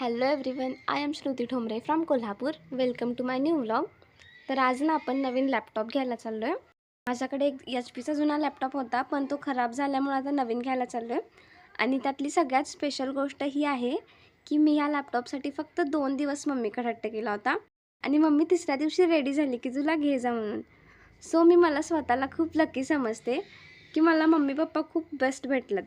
Hello everyone I am Shruti Thombare from Kolhapur welcome to my new vlog तर आज ना आपण नवीन laptop घ्यायला चाललो आहे माझ्याकडे एक एच पीचा जुना लॅपटॉप होता पण तो खराब झाल्यामुळे आता नवीन घ्यायला चाललो आहे आणि त्यातली सगळ्यात स्पेशल गोष्ट ही आहे की मी ह्या लॅपटॉपसाठी फक्त दोन दिवस मम्मीकडे हट्ट केला होता. आणि मम्मी तिसऱ्या दिवशी रेडी झाली की तुला घे जा म्हणून. सो मी मला स्वतःला खूप लकी समजते की मला मम्मी पप्पा खूप बेस्ट भेटलं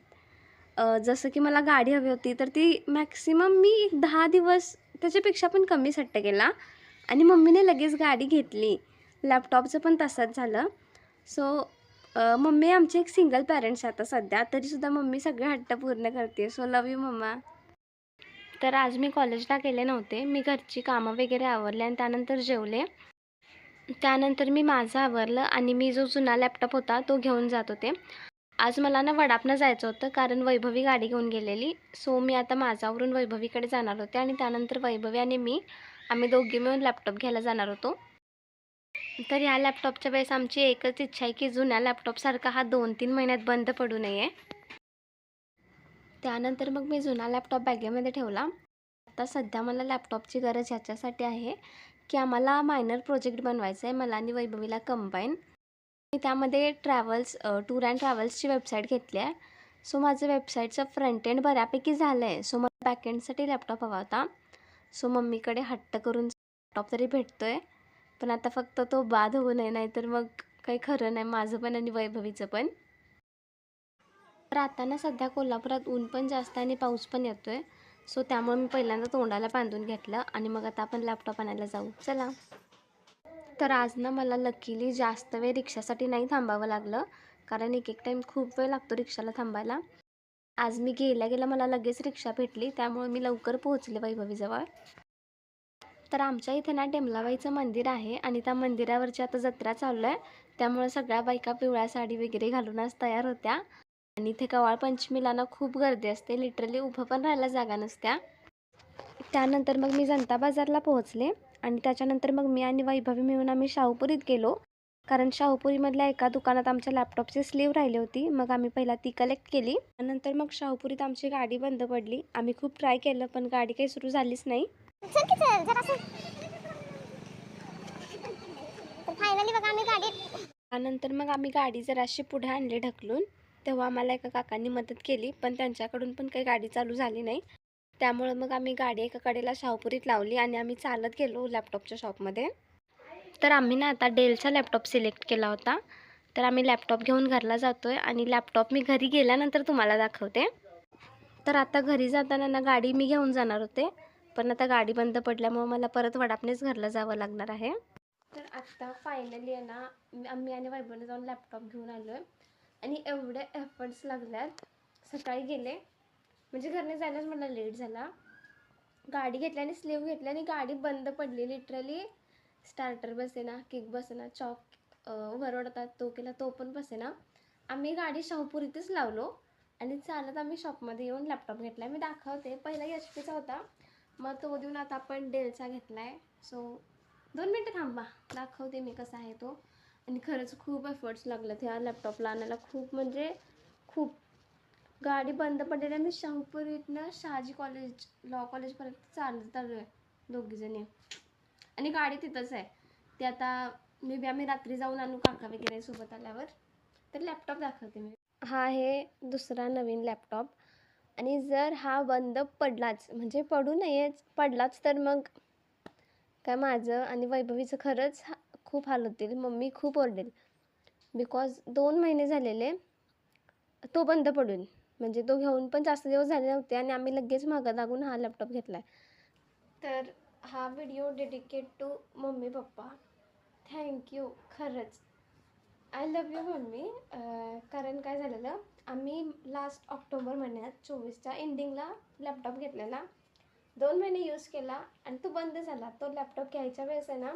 जसं की मला गाडी हवी होती तर ती मॅक्सिमम मी एक दहा दिवस त्याच्यापेक्षा पण कमीच हट्ट केला. आणि मम्मीने लगेच गाडी घेतली. लॅपटॉपचं पण तसंच झालं. सो मम्मी आमचे एक सिंगल पॅरेंट्स आहे आता सध्या. तरीसुद्धा मम्मी सगळे हट्ट पूर्ण करते. सो लव यू मम्मा तर आज मी कॉलेजला गेले नव्हते. मी घरची कामं वगैरे आवरले आणि त्यानंतर जेवले. त्यानंतर मी माझं आवरलं आणि मी जो जुना लॅपटॉप होता तो घेऊन जात होते. आज मला ना वडापनं जायचं होतं कारण वैभवी गाडी घेऊन गेलेली. सो मी आता माझावरून वैभवीकडे जाणार होते आणि त्यानंतर वैभवी आणि मी आम्ही दोघी मिळून लॅपटॉप घ्यायला जाणार होतो. तर या लॅपटॉपच्या वेळेस आमची एकच इच्छा आहे की जुन्या लॅपटॉपसारखा हा दोन तीन महिन्यात बंद पडू नये. त्यानंतर मग मी जुना लॅपटॉप बॅगेमध्ये ठेवला. आता सध्या मला लॅपटॉपची गरज ह्याच्यासाठी आहे की आम्हाला मायनर प्रोजेक्ट बनवायचा आहे मला आणि वैभवीला कंबाईन मी त्यामध्ये ट्रॅव्हल्स टूर अँड ट्रॅव्हल्सची वेबसाईट घेतली आहे. सो माझं वेबसाईटचं फ्रंट एंड बऱ्यापैकी झालं आहे सो मला बॅकएंडसाठी लॅपटॉप हवा होता. सो मम्मीकडे हट्ट करून लॅपटॉप तरी भेटतो आहे पण आता फक्त तो बाद होऊ नये नाहीतर मग काही खरं नाही माझं पण आणि वैभवीचं पण. तर आता ना सध्या कोल्हापुरात ऊन पण जास्त आहे आणि पाऊस पण येतो आहे सो त्यामुळे मी पहिल्यांदा तोंडाला बांधून घेतलं आणि मग आता आपण लॅपटॉप आणायला जाऊ. चला. तर आज ना मला लकीली जास्त वेळ रिक्षासाठी नाही थांबावं लागलं. कारण एक एक टाईम खूप वेळ लागतो रिक्षाला थांबायला. आज मी गेल्या गेल्या मला लगेच रिक्षा भेटली. त्यामुळे मी लवकर पोहोचले वैभवीजवळ. तर आमच्या इथे ना टेमलाबाईचं मंदिर आहे आणि त्या मंदिरावरची आता जत्रा चालू आहे. त्यामुळे सगळ्या बायका पिवळ्या साडी वगैरे घालून आज तयार होत्या. आणि इथे कवाळ पंचमीला ना खूप गर्दी असते. लिटरली उभं पण राहायला जागा नसत्या. त्यानंतर मग मी जनता बाजारला पोहोचले आणि त्याच्यानंतर मग मी आणि वैभवी मिळून आम्ही शाहूपुरीत गेलो. कारण शाहूपुरीमधल्या एका दुकानात आमच्या लॅपटॉपची स्लीव राहिली होती. मग आम्ही पहिला ती कलेक्ट केली. त्यानंतर मग शाहूपुरीत आमची गाडी बंद पडली. आम्ही खूप ट्राय केलं पण गाडी काही सुरू झालीच नाही. त्यानंतर मग आम्ही गाडी जराशी पुढे आणली ढकलून. तेव्हा आम्हाला एका काकांनी मदत केली पण त्यांच्याकडून पण काही गाडी चालू झाली नाही. त्यामुळं मग आम्ही गाडी एका कडेला शाहपुरीत लावली आणि आम्ही चालत गेलो लॅपटॉपच्या शॉपमध्ये. तर आम्ही ना आता डेलचा लॅपटॉप सिलेक्ट केला होता. तर आम्ही लॅपटॉप घेऊन घरला जातो आहे आणि लॅपटॉप मी घरी गेल्यानंतर तुम्हाला दाखवते. तर आता घरी जाताना ना गाडी मी घेऊन जाणार होते. पण आता गाडी बंद पडल्यामुळे मला परत वडापनेच घरला जावं लागणार आहे. तर आत्ता फायनली आहे ना आम्ही आणि वैभवने जाऊन लॅपटॉप घेऊन आलो आहे आणि एवढे एफर्ट्स लागल्यात. सकाळी गेले म्हणजे घरने जायलाच मला लेट झाला. गाडी घेतल्याने आणि स्लीव घेतली आणि गाडी बंद पडली. लिटरली स्टार्टर बसेना किक बसेना चॉक वरवडतात तो केला तो पण बसेना. आम्ही गाडी शाहपुरीतच लावलो आणि चालत आम्ही शॉपमध्ये येऊन लॅपटॉप घेतला मी दाखवते. पहिला एच पीचा होता. मग तो देऊन आता आपण डेलचा घेतला आहे सो दोन मिनटं थांबा. दाखवते मी कसा आहे तो. आणि खरंच खूप एफर्ट्स लागलेत ह्या लॅपटॉपला आणायला. खूप म्हणजे खूप गाडी बंद पडलेली श्यामपूर इथनं शहाजी कॉलेज लॉ कॉलेजपर्यंत चालत आलो आहे दोघीजणी आणि गाडी तिथंच आहे. ते आता मे बी आम्ही रात्री जाऊन आणू काका वगैरे सोबत आल्यावर. तर लॅपटॉप दाखवते मी. हा आहे दुसरा नवीन लॅपटॉप आणि जर हा बंद पडलाच म्हणजे पडू नयेच पडलाच तर मग काय माझं आणि वैभवीचं खरंच हा- खूप हाल होतील. मम्मी खूप ओरडेल. बिकॉज दोन महिने झालेले तो बंद पडून. म्हणजे तो घेऊन पण जास्त दिवस झाले नव्हते आणि आम्ही लगेच मागं लागून हा लॅपटॉप घेतला तर हा video dedicate to mummy papa. Thank you खरंच. I love you mummy. कारण काय झालेलं आम्ही लास्ट ऑक्टोबर महिन्यात चोवीसच्या एंडिंगला लॅपटॉप घेतलेला. दोन महिने यूज केला आणि तो बंद झाला. तो लॅपटॉप घ्यायच्या वेळेस आहे ना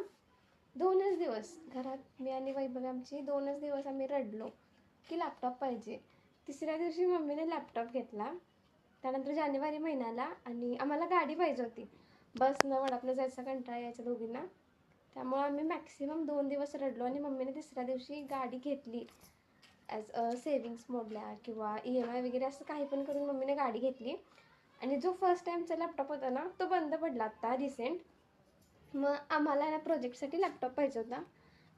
दोनच दिवस घरात मी आणि वैभव आमची दोनच दिवस आम्ही रडलो की लॅपटॉप पाहिजे. तिसऱ्या दिवशी मम्मीने लॅपटॉप घेतला. त्यानंतर जानेवारी महिन्याला आणि आम्हाला गाडी पाहिजे होती. बसनं वडापनं जायचा कंटाळा यायचा दोघींना. त्यामुळे आम्ही मॅक्सिमम दोन दिवस रडलो आणि मम्मीने तिसऱ्या दिवशी गाडी घेतली. ॲज अ सेविंग्स मोडल्या किंवा ई एम आय वगैरे असं काही पण करून मम्मीने गाडी घेतली. आणि जो फर्स्ट टाईमचा लॅपटॉप होता ना तो बंद पडला आत्ता रिसेंट मग आम्हाला या प्रोजेक्टसाठी लॅपटॉप पाहिजे होता.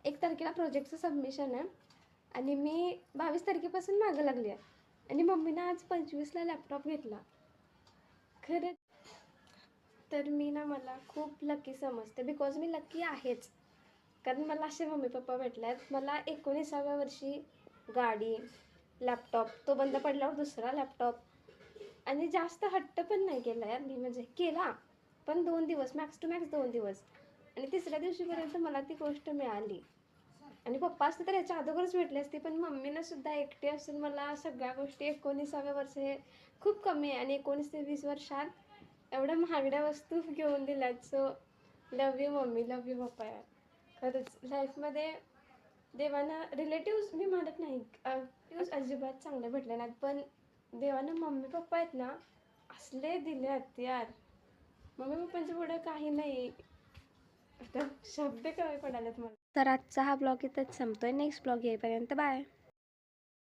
एक तारखेला प्रोजेक्टचं सबमिशन आहे. आणि मी बावीस तारखेपासून मागं लागली आहे. आणि मम्मीनं आज पंचवीसला लॅपटॉप घेतला. खरं तर मी ना मला खूप लकी समजते. बिकॉज मी लकी आहेच. कारण मला असे मम्मी पप्पा भेटले आहेत मला एकोणीसाव्या वर्षी गाडी लॅपटॉप तो बंद पडल्यावर दुसरा लॅपटॉप आणि जास्त हट्ट पण नाही केला यार मी. म्हणजे केला पण दोन दिवस मॅक्स टू मॅक्स दोन दिवस. आणि तिसऱ्या दिवशीपर्यंत मला ती गोष्ट मिळाली. आणि पप्पा असते तर याच्या अगोदरच भेटले असते पण मम्मीनं सुद्धा एकटी असून मला सगळ्या गोष्टी एकोणीसाव्या वर्ष हे खूप कमी आहे. आणि एकोणीस ते वीस वर्षात एवढ्या महागड्या वस्तू घेऊन दिल्यात. So love you mummy love you papa यार खरंच लाईफमध्ये देवानं रिलेटिव्स मी म्हणत नाही रिलेटिव्स अजिबात चांगले भेटले नाहीत. पण देवानं मम्मी पप्पा आहेत ना असले दिले आहेत यार. मम्मी पप्पांच्या पुढं काही नाही. आता शब्द कमी पडालेत मला. तर आजचा हा ब्लॉग इथंच संपतो आहे नेक्स्ट ब्लॉग येईपर्यंत बाय.